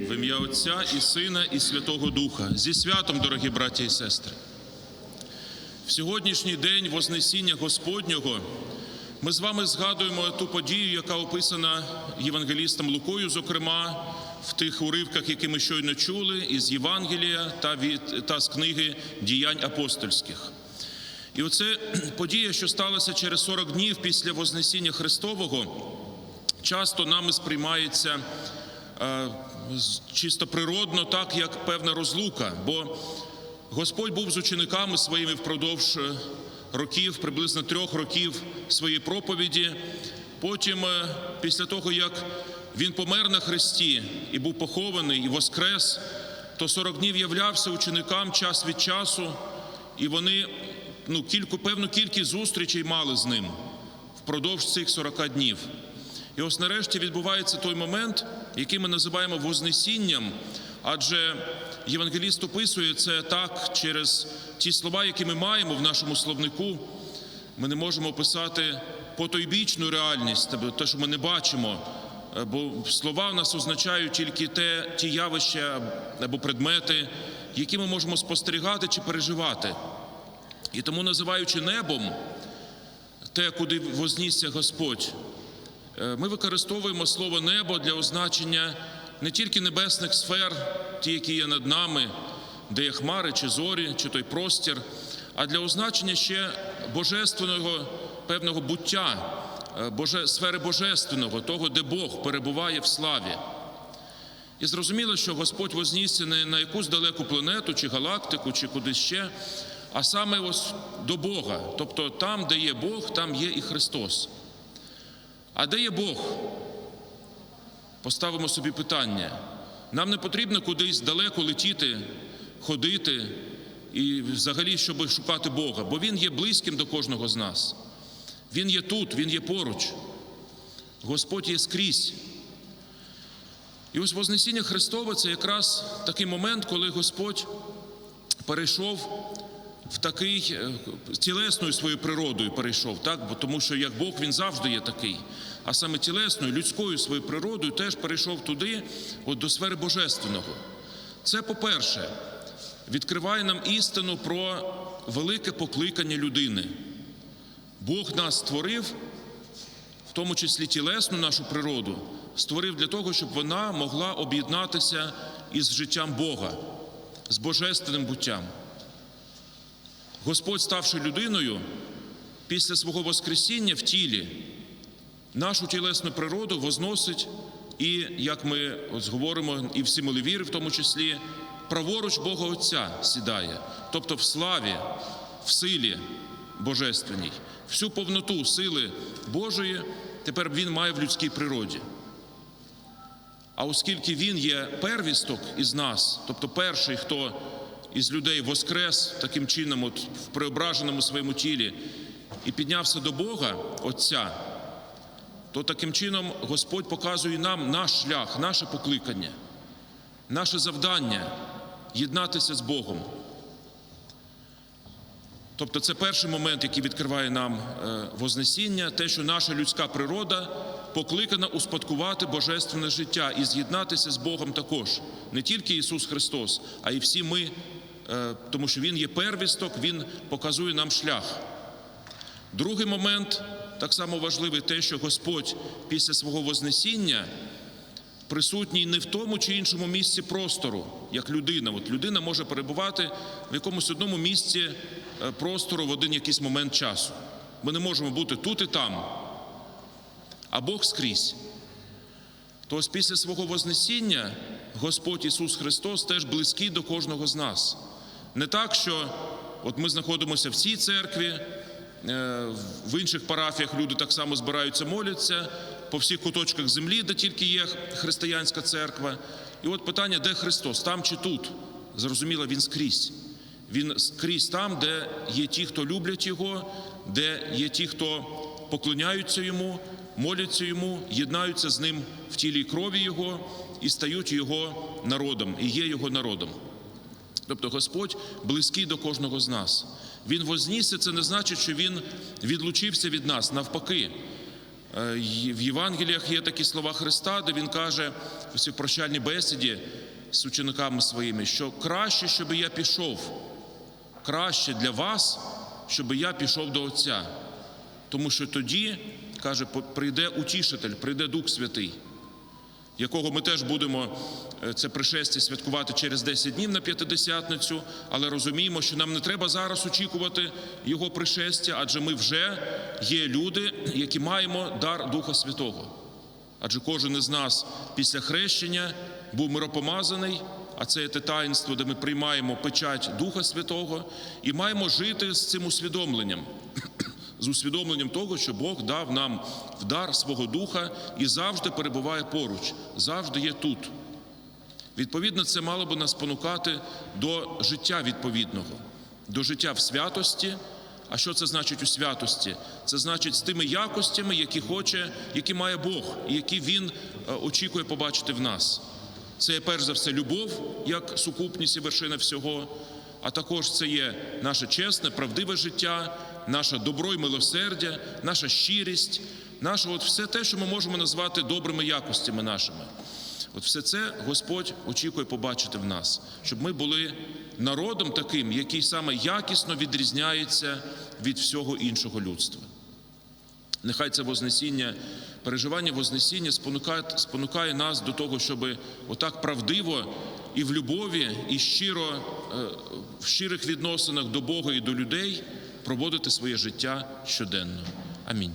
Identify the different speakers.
Speaker 1: В ім'я Отця і Сина, і Святого Духа. Зі святом, дорогі браті і сестри. В сьогоднішній день Вознесіння Господнього ми з вами згадуємо ту подію, яка описана Євангелістом Лукою, зокрема, в тих уривках, які ми щойно чули, із Євангелія та, від, та з книги діянь апостольських. І оце подія, що сталася через 40 днів після Вознесіння Христового, часто нами сприймається е, чисто природно, так як певна розлука. Бо Господь був з учениками своїми впродовж е, років, приблизно трьох років своєї проповіді. Потім, е, після того, як він помер на хресті і був похований і воскрес, то 40 днів являвся ученикам час від часу, і вони ну, кільку, певну кількість зустрічей мали з ним впродовж цих 40 днів. І ось нарешті відбувається той момент, який ми називаємо Вознесінням, адже Євангеліст описує це так через ті слова, які ми маємо в нашому словнику. Ми не можемо описати потойбічну реальність, тобто те, що ми не бачимо, бо слова в нас означають тільки те, ті явища або предмети, які ми можемо спостерігати чи переживати. І тому, називаючи небом те, куди вознісся Господь, Ми використовуємо слово небо для означення не тільки небесних сфер, ті, які є над нами, де є хмари чи зорі, чи той простір, а для означення ще божественного певного буття, е, сфери божественного, того, де Бог перебуває в славі. І зрозуміло, що Господь вознісся не на якусь далеку планету, чи галактику, чи кудись ще, а саме ось до Бога. Тобто там, де є Бог, там є і Христос. А де є Бог? Поставимо собі питання. Нам не потрібно кудись далеко летіти, ходити і взагалі, щоб шукати Бога, бо Він є близьким до кожного з нас. Він є тут, Він є поруч. Господь є скрізь. І ось Вознесіння Христове це якраз такий момент, коли Господь перейшов в такий е, тілесною своєю природою перейшов, так бо тому, що як Бог він завжди є такий, а саме тілесною, людською своєю природою теж перейшов туди, от до сфери божественного. Це, по-перше, відкриває нам істину про велике покликання людини. Бог нас створив, в тому числі тілесну нашу природу, створив для того, щоб вона могла об'єднатися із життям Бога, з божественним буттям. Господь, ставши людиною, після свого Воскресіння в тілі, нашу тілесну природу возносить і, як ми говоримо, і всі молевіри, в тому числі, праворуч Бога Отця сідає, тобто в славі, в силі божественній, всю повноту сили Божої тепер він має в людській природі. А оскільки він є первісток із нас, тобто перший, хто із людей воскрес таким чином, от в преображеному своєму тілі, і піднявся до Бога Отця, то таким чином Господь показує нам наш шлях, наше покликання, наше завдання єднатися з Богом. Тобто це перший момент, який відкриває нам е, Вознесіння, те, що наша людська природа покликана успадкувати божественне життя і з'єднатися з Богом також, не тільки Ісус Христос, а й всі ми, тому що Він є первісток, Він показує нам шлях. Другий момент так само важливий, те, що Господь після свого Вознесіння присутній не в тому чи іншому місці простору, як людина. От людина може перебувати в якомусь одному місці е, простору в один якийсь момент часу. Ми не можемо бути тут і там, а Бог скрізь. То ось після свого Вознесіння Господь Ісус Христос теж близький до кожного з нас. Не так, що от ми знаходимося в цій церкві, е, в інших парафіях люди так само збираються, моляться по всіх куточках землі, де тільки є християнська церква. І от питання, де Христос, там чи тут? Зрозуміло, Він скрізь. Він скрізь там, де є ті, хто люблять Його, де є ті, хто поклоняються Йому, моляться Йому, єднаються з Ним в тілі і крові Його і стають Його народом, і є Його народом. Тобто Господь близький до кожного з нас. Він вознісся, це не значить, що Він відлучився від нас. Навпаки, Е, В Євангеліях є такі слова Христа, де Він каже в прощальній бесіді з учениками своїми, що краще, щоб я пішов, краще для вас, щоб я пішов до Отця. Тому що тоді, каже, прийде утішитель, прийде Дух Святий, якого ми теж будемо е, це пришестя святкувати через 10 днів на п'ятидесятницю, але розуміємо, що нам не треба зараз очікувати його пришестя, адже ми вже є люди, які маємо дар Духа Святого. Адже кожен із нас після хрещення був миропомазаний, а це є те таїнство, де ми приймаємо печать Духа Святого і маємо жити з цим усвідомленням, з усвідомленням того, що Бог дав нам в дар свого духа і завжди перебуває поруч, завжди є тут. Відповідно, це мало би нас спонукати до життя відповідного, до життя в святості. А що це значить у святості? Це значить з тими якостями, які хоче, які має Бог, і які Він е, очікує побачити в нас. Це є перш за все любов, як сукупність і вершина всього, а також це є наше чесне, правдиве життя, наше добро і милосердя, наша щирість, наше от все те, що ми можемо назвати добрими якостями нашими. От все це Господь очікує побачити в нас, щоб ми були народом таким, який саме якісно відрізняється від всього іншого людства. Нехай це Вознесіння, переживання Вознесіння спонукає, спонукає нас до того, щоб отак правдиво і в любові, і щиро е, в щирих відносинах до Бога і до людей проводити своє життя щоденно. Амінь.